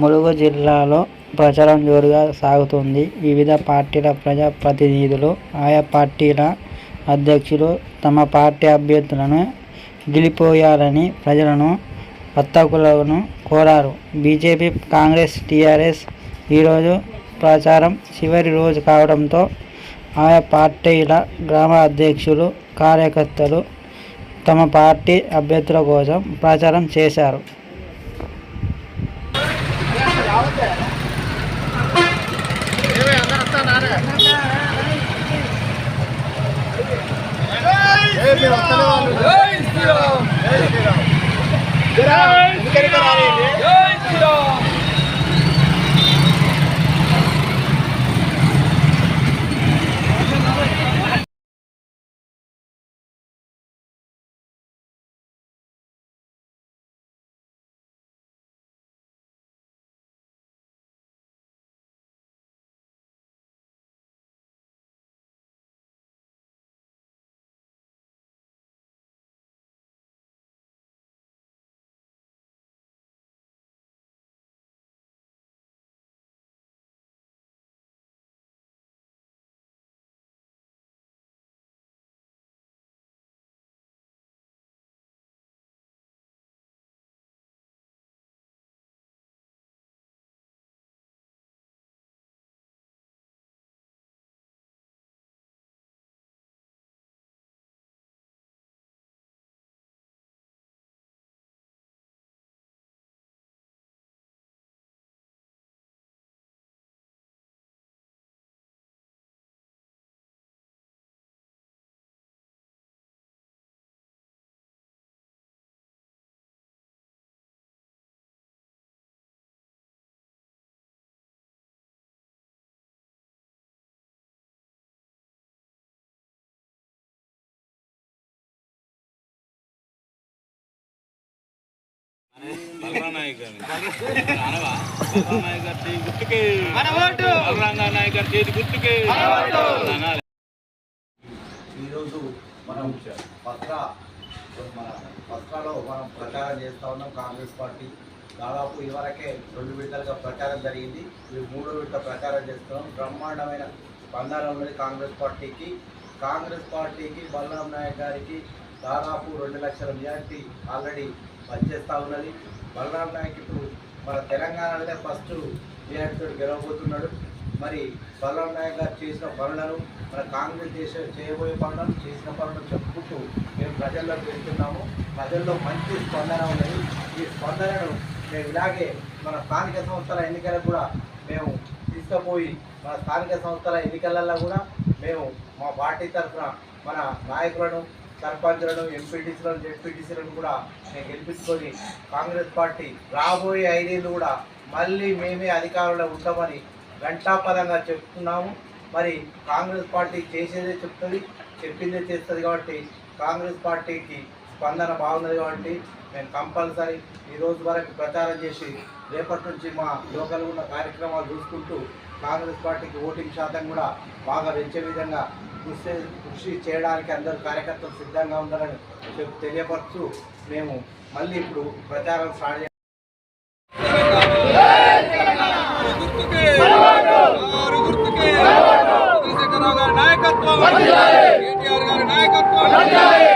ములుగు జిల్లాలో ప్రచారం జోరుగా సాగుతోంది. వివిధ పార్టీల ప్రజా ప్రతినిధులు, ఆయా పార్టీల అధ్యక్షులు తమ పార్టీ అభ్యర్థులను గెలిపోయారని ప్రజలను, వర్తకులను కోరారు. బీజేపీ, కాంగ్రెస్, టీఆర్ఎస్ ఈరోజు ప్రచారం చివరి రోజు కావడంతో ఆయా పార్టీల గ్రామ అధ్యక్షులు, కార్యకర్తలు తమ పార్టీ అభ్యర్థుల కోసం ప్రచారం చేశారు. Get out! Get out! ఈరోజు మనం పత్ర మన పత్రాలో మనం ప్రచారం చేస్తూ ఉన్నాం కాంగ్రెస్ పార్టీ. దాదాపు ఇవరకే రెండు విడతలుగా ప్రచారం జరిగింది. ఈ మూడో విడత ప్రచారం చేస్తున్నాం. బ్రహ్మాండమైన స్పందన ఉన్నది కాంగ్రెస్ పార్టీకి. కాంగ్రెస్ పార్టీకి బలరాం నాయక్ గారికి దాదాపు రెండు లక్షల మెజార్టీ ఆల్రెడీ పనిచేస్తూ ఉన్నది. బలరాం నాయక్ ఇప్పుడు మన తెలంగాణలోనే ఫస్ట్ మెజార్టీతో గెలవబోతున్నాడు. మరి బలరాం నాయక్ గారు చేసిన పనులను మన కాంగ్రెస్ చేసే చేయబోయే పనులను చేసిన పనులను చెప్పుకుంటూ మేము ప్రజల్లో వెళ్తున్నాము. ప్రజల్లో మంచి స్పందన ఉన్నది. ఈ స్పందనను మేము ఇలాగే మన స్థానిక సంస్థల ఎన్నికలకు కూడా మేము తీసుకుపోయి మన స్థానిక సంస్థల ఎన్నికలలో కూడా మేము మా పార్టీ తరఫున మన నాయకులను సర్పంచులను ఎంపీటీసీలను జెడ్పీటీసీలను కూడా మేము గెలిపించుకొని కాంగ్రెస్ పార్టీ రాబోయే ఐదేళ్ళు కూడా మళ్ళీ మేమే అధికారంలో ఉంటామని ఘంటాపదంగా చెప్తున్నాము. మరి కాంగ్రెస్ పార్టీ చేసేదే చెప్తుంది చెప్పిందే చేస్తుంది కాబట్టి కాంగ్రెస్ పార్టీకి స్పందన బాగున్నది కాబట్టి మేము కంపల్సరీ ఈ రోజు వరకు ప్రచారం చేసి రేపటి నుంచి మా లోకల్ ఉన్న కార్యక్రమాలు చూసుకుంటూ కాంగ్రెస్ పార్టీకి ఓటింగ్ శాతం కూడా బాగా పెంచే విధంగా కృషి కృషి చేయడానికి అందరూ కార్యకర్తలు సిద్ధంగా ఉండాలని చెప్పి తెలియపరుస్తూ మేము మళ్ళీ ఇప్పుడు ప్రచారం స్టార్ట్ చేయాలి నాయకత్వం! గారి నాయకత్వం!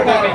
ఓటర్కు